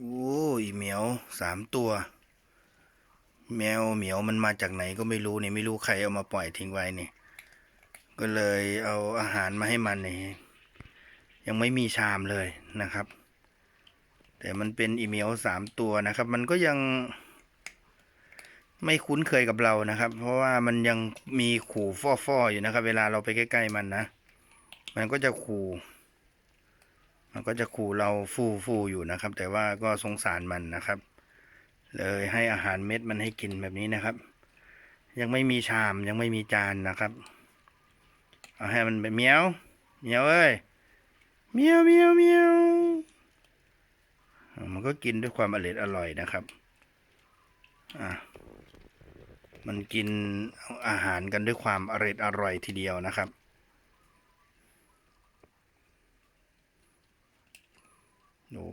โอ้ยเหมียวสามตัว แมวเหมียวมันมาจากไหนก็ไม่รู้เนี่ยไม่รู้ใครเอามาปล่อยทิ้งไว้เนี่ยก็เลยเอาอาหารมาให้มันเนี่ยยังไม่มีชามเลยนะครับ แต่มันเป็นอีเมียวสามตัวนะครับ มันก็ยังไม่คุ้นเคยกับเรานะครับ เพราะว่ามันยังมีขู่ฟ่อๆอยู่นะครับ เวลาเราไปใกล้ ๆ มันนะ มันก็จะขู่ มันก็จะขู่เราฟู่ฟู่อยู่นะครับ แต่ว่าก็สงสารมันนะครับ เลยให้อาหารเม็ดมันให้กินแบบนี้นะครับ ยังไม่มีชามยังไม่มีจานนะครับ เอาให้มันเป็นเมียวเมียวเอ้ยเมียวเมียวเมียวมันก็กินด้วยความอร่อยอร่อยนะครับ อะมันกินอาหารกันด้วยความอร่อยอร่อยทีเดียวนะครับ โอ้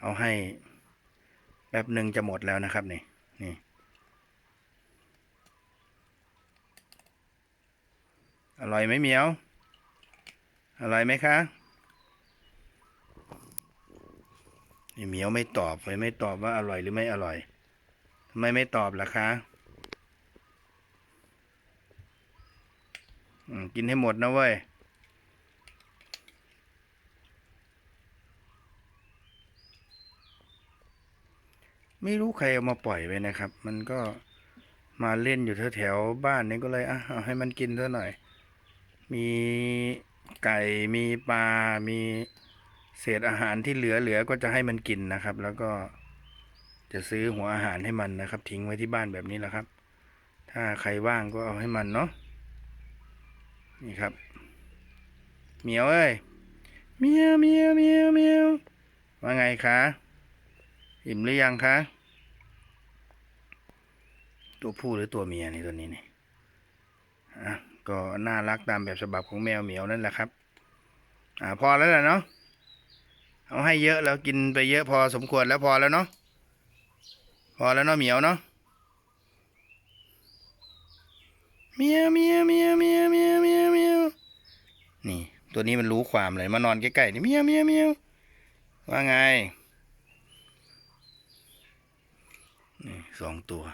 เอาให้แป๊บหนึ่งจะหมดแล้วนะครับนี่นี่ อร่อยไหมเมียว อร่อยไหมคะนี่เมียวไม่ตอบเลยไม่ตอบว่าอร่อยหรือไม่อร่อยทำไมไม่ตอบล่ะคะกินให้หมดนะเว้ย ไม่รู้ใครเอามาปล่อยไว้นะครับ มันก็มาเล่นอยู่แถวๆบ้านนี่ก็เลยอะเอาให้มันกินซะหน่อย มีไก่มีปลา มีเศษอาหารที่เหลือเหลือก็จะให้มันกินนะครับ แล้วก็จะซื้อหัวอาหารให้มันนะครับ ทิ้งไว้ที่บ้านแบบนี้แหละครับ ถ้าใครว่างก็เอาให้มันเนาะนี่ครับเหมียวเอ้ยเมียวเมียวเมียวเมียวว่าไงคะ อิ่มหรือยังคะ ตัวผู้หรือตัวเมียนี่ตัวนี้นี่อะก็น่ารักตามแบบฉบับของแมวเหมียวนั่นแหละครับ อ่าพอแล้วแหละเนาะเอาให้เยอะแล้วกินไปเยอะพอสมควรแล้วพอแล้วเนาะพอแล้วเนาะเหมียวเนาะเมียวเมียวเมียวเมียวเมียวเมียวเมียวนี่ ตัวนี้มันรู้ความเลยมานอนใกล้ๆนี่เมียวเมียวเมียวว่าไง นี่สองตัว